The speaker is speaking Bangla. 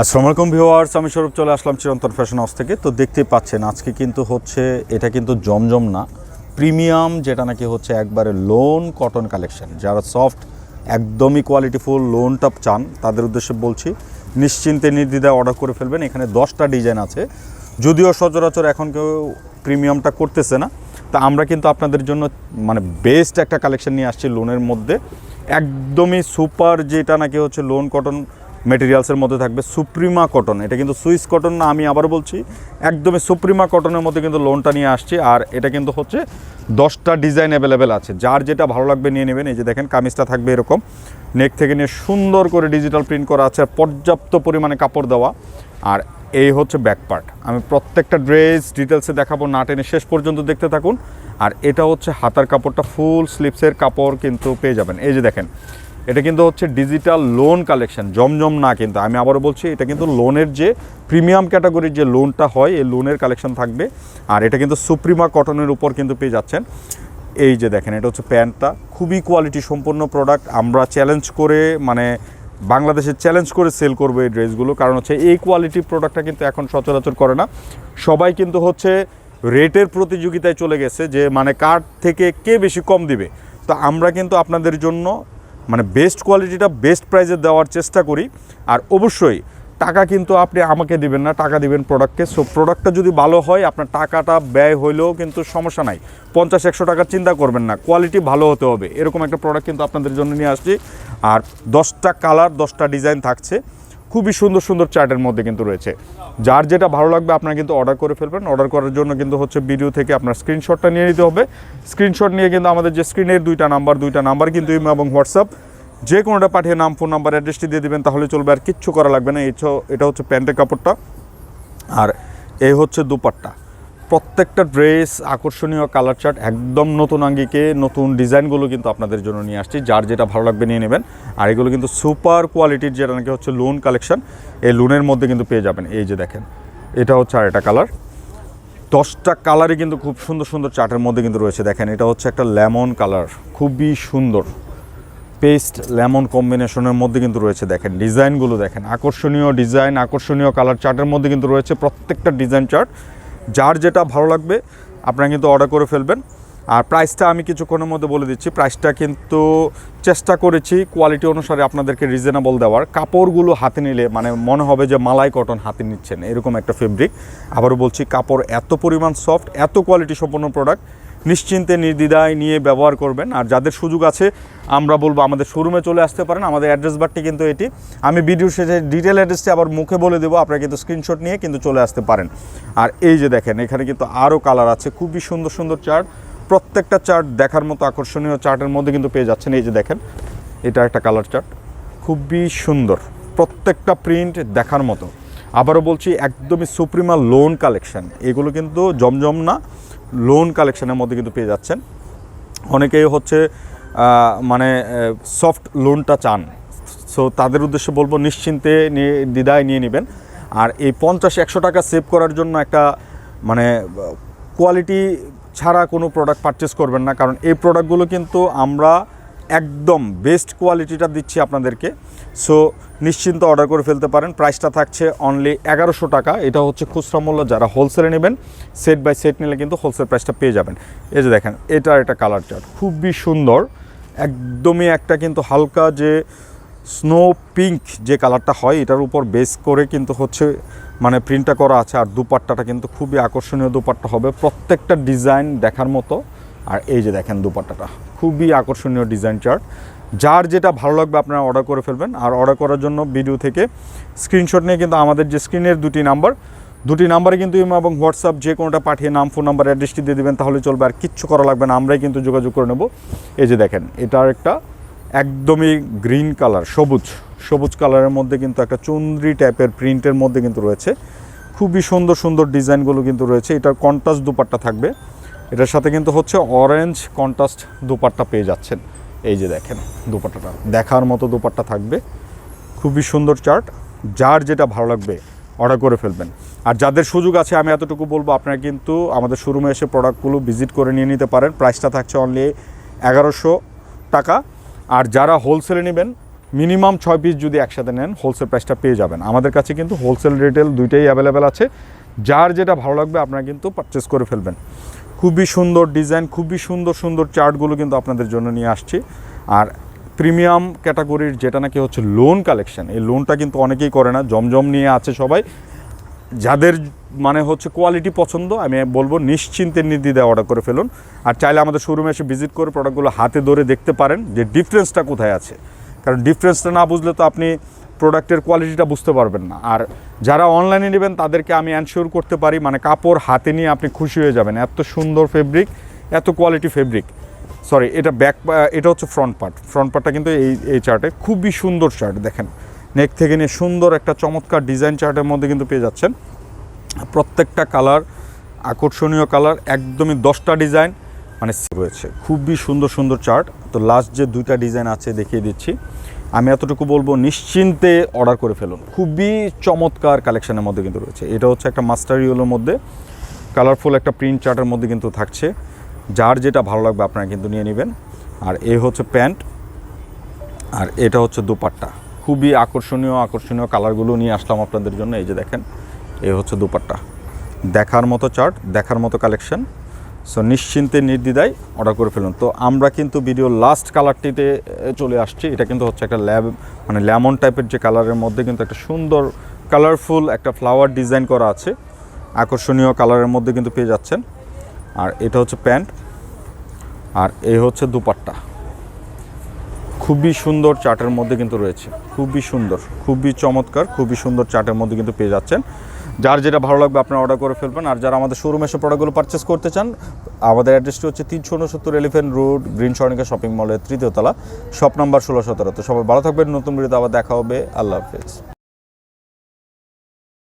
আসসালামু আলাইকুম ভিউয়ার্স, আমি স্বরূপ চলে আসলাম চিরন্তন ফ্যাশন হাউস থেকে। তো দেখতেই পাচ্ছেন, আজকে কিন্তু হচ্ছে, এটা কিন্তু জমজম না। প্রিমিয়াম, যেটা নাকি হচ্ছে একবারে লোন কটন কালেকশন। যারা সফট, একদমই কোয়ালিটিফুল লোনটা চান, তাদের উদ্দেশ্যে বলছি, নিশ্চিন্তে নির্দ্বিধায় অর্ডার করে ফেলবেন। এখানে দশটা ডিজাইন আছে। যদিও সচরাচর এখন কেউ প্রিমিয়ামটা করতেছে না, তা আমরা কিন্তু আপনাদের জন্য মানে বেস্ট একটা কালেকশন নিয়ে আসছি লোনের মধ্যে। একদমই সুপার যেটা নাকি হচ্ছে লোন কটন মেটেরিয়ালসের মধ্যে থাকবে সুপ্রিমা কটন এটা কিন্তু সুইস কটন না, আমি আবার বলছি, একদমই সুপ্রিমা কটনের মধ্যে কিন্তু লোনটা নিয়ে আসছি, আর এটা কিন্তু হচ্ছে দশটা ডিজাইন অ্যাভেলেবেল আছে। যার যেটা ভালো লাগবে নিয়ে নেবেন, এই যে দেখেন, কামিজটা থাকবে এরকম। নেক থেকে নিয়ে সুন্দর করে ডিজিটাল প্রিন্ট করা আছে, আর পর্যাপ্ত পরিমাণে কাপড় দেওয়া। আর এই হচ্ছে ব্যাক পার্ট আমি প্রত্যেকটা ড্রেস ডিটেলসে দেখাবো, না টেনে শেষ পর্যন্ত দেখতে থাকুন। আর এটা হচ্ছে হাতার কাপড়টা ফুল স্লিপসের কাপড় কিন্তু পেয়ে যাবেন। এই যে দেখেন এটা কিন্তু হচ্ছে ডিজিটাল লোন কালেকশন জমজম না কিন্তু। আমি আবারও বলছি, এটা কিন্তু লোনের যে প্রিমিয়াম ক্যাটাগরির যে লোনটা হয়, এই লোনের কালেকশন থাকবে। আর এটা কিন্তু সুপ্রিমা কটনের উপর কিন্তু পেয়ে যাচ্ছেন। এই যে দেখেন, এটা হচ্ছে প্যান্টটা। খুবই কোয়ালিটি সম্পন্ন প্রোডাক্ট আমরা চ্যালেঞ্জ করে মানে বাংলাদেশে চ্যালেঞ্জ করে সেল করব এই ড্রেসগুলো। কারণ হচ্ছে এই কোয়ালিটির প্রোডাক্টটা কিন্তু এখন সচরাচর করে না। সবাই কিন্তু হচ্ছে রেটের প্রতিযোগিতায় চলে গেছে যে মানে কার থেকে কে বেশি কম দিবে। তো আমরা কিন্তু আপনাদের জন্য মানে বেস্ট কোয়ালিটিটা বেস্ট প্রাইসে দেওয়ার চেষ্টা করি। আর অবশ্যই টাকা কিন্তু আপনি আমাকে দিবেন না, টাকা দিবেন প্রোডাক্টকে সো প্রোডাক্টটা যদি ভালো হয়, আপনার টাকাটা ব্যয় হইলেও কিন্তু সমস্যা নাই। পঞ্চাশ, একশো টাকার চিন্তা করবেন না কোয়ালিটি ভালো হতে হবে। এরকম একটা প্রোডাক্ট কিন্তু আপনাদের জন্য নিয়ে আসছি। আর দশটা কালার দশটা ডিজাইন থাকছে। খুবই সুন্দর সুন্দর চার্টের মধ্যে কিন্তু রয়েছে। যার যেটা ভালো লাগবে আপনারা কিন্তু অর্ডার করে ফেলবেন। অর্ডার করার জন্য কিন্তু হচ্ছে ভিডিও থেকে আপনার স্ক্রিনশটটা নিয়ে নিতে হবে। স্ক্রিনশট নিয়ে কিন্তু আমাদের যে স্ক্রিনের দুইটা নাম্বার দুইটা নাম্বার কিন্তু ইমো এবং হোয়াটসঅ্যাপ যে কোনোটা পাঠিয়ে নাম ফোন নাম্বার অ্যাড্রেসটি দিয়ে দেবেন, তাহলে চলবে আর কিচ্ছু করা লাগবে না। এটা হচ্ছে প্যান্টের কাপড়টা। আর এই হচ্ছে দুপাট্টা। প্রত্যেকটা ড্রেস আকর্ষণীয় কালার চার্ট একদম নতুন আঙ্গিকে নতুন ডিজাইনগুলো কিন্তু আপনাদের জন্য নিয়ে আসছি। যার যেটা ভালো লাগবে নিয়ে নেবেন। আর এগুলো কিন্তু সুপার কোয়ালিটির যেটা নাকি হচ্ছে লোন কালেকশন এই লোনের মধ্যে কিন্তু পেয়ে যাবেন। এই যে দেখেন, এটা হচ্ছে আর একটা কালার দশটা কালারই কিন্তু খুব সুন্দর সুন্দর চার্টের মধ্যে কিন্তু রয়েছে। দেখেন, এটা হচ্ছে একটা লেমন কালার খুবই সুন্দর। পেস্ট লেমন কম্বিনেশনের মধ্যে কিন্তু রয়েছে। দেখেন, ডিজাইনগুলো দেখেন। আকর্ষণীয় ডিজাইন, আকর্ষণীয় কালার চার্টের মধ্যে কিন্তু রয়েছে প্রত্যেকটা ডিজাইন চার্ট যার যেটা ভালো লাগবে, আপনারা কিন্তু অর্ডার করে ফেলবেন। আর প্রাইসটা আমি কিছুক্ষণের মধ্যে বলে দিচ্ছি প্রাইসটা কিন্তু চেষ্টা করেছি কোয়ালিটি অনুসারে আপনাদেরকে রিজনেবল দেওয়ার। কাপড়গুলো হাতে নিলে মানে মনে হবে যে মালাই কটন হাতে নিচ্ছেন, এরকম একটা ফেব্রিক আবারও বলছি, কাপড় এত পরিমাণ সফট এত কোয়ালিটি সম্পন্ন প্রোডাক্ট নিশ্চিন্তে, নির্দ্বিধায় নিয়ে ব্যবহার করবেন। আর যাদের সুযোগ আছে, আমরা বলব আমাদের শোরুমে চলে আসতে পারেন। আমাদের অ্যাড্রেস বারটি কিন্তু এটি। আমি ভিডিও শেষে ডিটেল অ্যাড্রেসটি আবার মুখে বলে দেবো, আপনারা কিন্তু স্ক্রিনশট নিয়ে কিন্তু চলে আসতে পারেন। আর এই যে দেখেন, এখানে কিন্তু আরও কালার আছে, খুবই সুন্দর সুন্দর চার্ট প্রত্যেকটা চার্ট দেখার মতো আকর্ষণীয় চার্টের মধ্যে কিন্তু পেয়ে যাচ্ছেন। এই যে দেখেন, এটা একটা কালার চার্ট খুবই সুন্দর, প্রত্যেকটা প্রিন্ট দেখার মতো। আবারও বলছি, একদমই সুপ্রিমা লোন কালেকশন এগুলো কিন্তু জমজম না। লোন কালেকশনের মধ্যে কিন্তু পেয়ে যাচ্ছেন। অনেকেই হচ্ছে মানে সফট লোনটা চান। সো তাদের উদ্দেশ্যে বলব, নিশ্চিন্তে নিয়ে, দ্বিধায় নিয়ে নেবেন। আর এই পঞ্চাশ, একশো টাকা সেভ করার জন্য একটা মানে কোয়ালিটি ছাড়া কোনো প্রোডাক্ট পারচেস করবেন না। কারণ এই প্রোডাক্টগুলো কিন্তু আমরা একদম বেস্ট কোয়ালিটিটা দিচ্ছি আপনাদেরকে। সো নিশ্চিন্ত অর্ডার করে ফেলতে পারেন। প্রাইসটা থাকছে অনলি এগারোশো টাকা। এটা হচ্ছে খুচরা মূল্য। যারা হোলসেলে নেবেন সেট বাই সেট নিলে কিন্তু হোলসেল প্রাইসটা পেয়ে যাবেন। এই যে দেখেন এটা একটা কালার চার্ট খুবই সুন্দর। একদমই একটা কিন্তু হালকা যে স্নো পিঙ্ক যে কালারটা হয়, এটার উপর বেস করে কিন্তু হচ্ছে মানে প্রিন্টটা করা আছে। আর দুপাট্টাটা কিন্তু খুবই আকর্ষণীয় দুপাট্টা হবে। প্রত্যেকটা ডিজাইন দেখার মতো। আর এই যে দেখেন দুপাট্টাটা, খুবই আকর্ষণীয় ডিজাইন চার্ট যার যেটা ভালো লাগবে আপনারা অর্ডার করে ফেলবেন। আর অর্ডার করার জন্য ভিডিও থেকে স্ক্রিনশট নিয়ে কিন্তু আমাদের যে স্ক্রিনের দুটি নাম্বার দুটি নাম্বারে কিন্তু ইমো এবং হোয়াটসঅ্যাপ যে কোনোটা পাঠিয়ে নাম ফোন নাম্বার অ্যাড্রেসটি দিয়ে দেবেন, তাহলে চলবে আর কিচ্ছু করা লাগবে না। আমরাই কিন্তু যোগাযোগ করে নেব। এই যে দেখেন, এটার একটা একদমই গ্রিন কালার সবুজ সবুজ কালারের মধ্যে কিন্তু একটা চুন্দ্রি টাইপের প্রিন্টের মধ্যে কিন্তু রয়েছে। খুবই সুন্দর সুন্দর ডিজাইনগুলো কিন্তু রয়েছে। এটার কন্ট্রাস্ট দুপাট্টা থাকবে। এটার সাথে কিন্তু হচ্ছে অরেঞ্জ কন্ট্রাস্ট দুপাট্টা পেয়ে যাচ্ছেন। এই যে দেখেন দুপাট্টাটা। দেখার মতো দুপাট্টা থাকবে। খুবই সুন্দর চার্ট যার যেটা ভালো লাগবে অর্ডার করে ফেলবেন। আর যাদের সুযোগ আছে, আমি এতটুকু বলব, আপনারা কিন্তু আমাদের শোরুমে এসে প্রোডাক্টগুলো ভিজিট করে নিয়ে নিতে পারেন। প্রাইসটা থাকছে অনলি এগারোশো টাকা। আর যারা হোলসেলে নেবেন মিনিমাম ছয় পিস যদি একসাথে নেন হোলসেল প্রাইসটা পেয়ে যাবেন। আমাদের কাছে কিন্তু হোলসেল রিটেল দুইটাই অ্যাভেলেবেল আছে। যার যেটা ভালো লাগবে, আপনারা কিন্তু পারচেস করে ফেলবেন। খুবই সুন্দর ডিজাইন, খুবই সুন্দর সুন্দর চার্টগুলো কিন্তু আপনাদের জন্য নিয়ে আসছি। আর প্রিমিয়াম ক্যাটাগরির যেটা নাকি হচ্ছে লোন কালেকশন এই লোনটা কিন্তু অনেকেই করে না, জমজম নিয়ে আছে সবাই। যাদের মানে হচ্ছে কোয়ালিটি পছন্দ, আমি বলব নিশ্চিন্তে নির্দ্বিধায় অর্ডার করে ফেলুন। আর চাইলে আমাদের শোরুমে এসে ভিজিট করে প্রোডাক্টগুলো হাতে ধরে দেখতে পারেন যে ডিফারেন্সটা কোথায় আছে। কারণ ডিফারেন্সটা না বুঝলে তো আপনি প্রোডাক্টের কোয়ালিটিটা বুঝতে পারবেন না। আর যারা অনলাইনে নেবেন, তাদেরকে আমি অ্যানশিওর করতে পারি মানে কাপড় হাতে নিয়ে আপনি খুশি হয়ে যাবেন। এত সুন্দর ফেব্রিক এত কোয়ালিটি ফেব্রিক সরি এটা ব্যাক এটা হচ্ছে ফ্রন্ট পার্ট ফ্রন্ট পার্টটা কিন্তু এই এই চার্টে খুবই সুন্দর চার্ট দেখেন। নেক থেকে নিয়ে সুন্দর একটা চমৎকার ডিজাইন চার্টের মধ্যে কিন্তু পেয়ে যাচ্ছেন। প্রত্যেকটা কালার আকর্ষণীয় কালার একদমই দশটা ডিজাইন মানে রয়েছে। খুবই সুন্দর সুন্দর চার্ট তো লাস্ট যে দুইটা ডিজাইন আছে দেখিয়ে দিচ্ছি। আমি এতটুকু বলব, নিশ্চিন্তে অর্ডার করে ফেলুন। খুবই চমৎকার কালেকশনের মধ্যে কিন্তু রয়েছে। এটা হচ্ছে একটা মাস্টার ইউলোর মধ্যে। কালারফুল একটা প্রিন্ট চার্টের মধ্যে কিন্তু থাকছে। যার যেটা ভালো লাগবে আপনারা কিন্তু নিয়ে নেবেন। আর এ হচ্ছে প্যান্ট। আর এটা হচ্ছে দুপাট্টা। খুবই আকর্ষণীয় আকর্ষণীয় কালারগুলো নিয়ে আসলাম আপনাদের জন্য। এই যে দেখেন, এ হচ্ছে দুপাট্টা। দেখার মতো চার্ট দেখার মতো কালেকশন সো নিশ্চিন্তে নির্দ্বিধায় অর্ডার করে ফেলুন। তো আমরা কিন্তু ভিডিও লাস্ট কালারটিতে চলে আসছি। এটা কিন্তু হচ্ছে একটা ল্যাব মানে লেমন টাইপের যে কালারের মধ্যে কিন্তু একটা সুন্দর কালারফুল একটা ফ্লাওয়ার ডিজাইন করা আছে। আকর্ষণীয় কালারের মধ্যে কিন্তু পেয়ে যাচ্ছেন। আর এটা হচ্ছে প্যান্ট। আর এই হচ্ছে দুপাট্টা। খুবই সুন্দর চার্টের মধ্যে কিন্তু রয়েছে। খুবই সুন্দর, খুবই চমৎকার, খুবই সুন্দর চার্টের মধ্যে কিন্তু পেয়ে যাচ্ছেন। যার যেটা ভালো লাগবে আপনারা অর্ডার করে ফেলবেন। আর যারা আমাদের শোরুমে এসে প্রোডাক্টগুলো পারচেস করতে চান, আমাদের অ্যাড্রেসটি হচ্ছে তিনশো উনসত্তর elephant road green Swarnika shopping মলের তৃতীয়তলা শপ নাম্বার ষোলো সতেরো। তো সবাই ভালো থাকবেন, নতুন ভিডিওতে আবার দেখা হবে। আল্লাহ হাফেজ।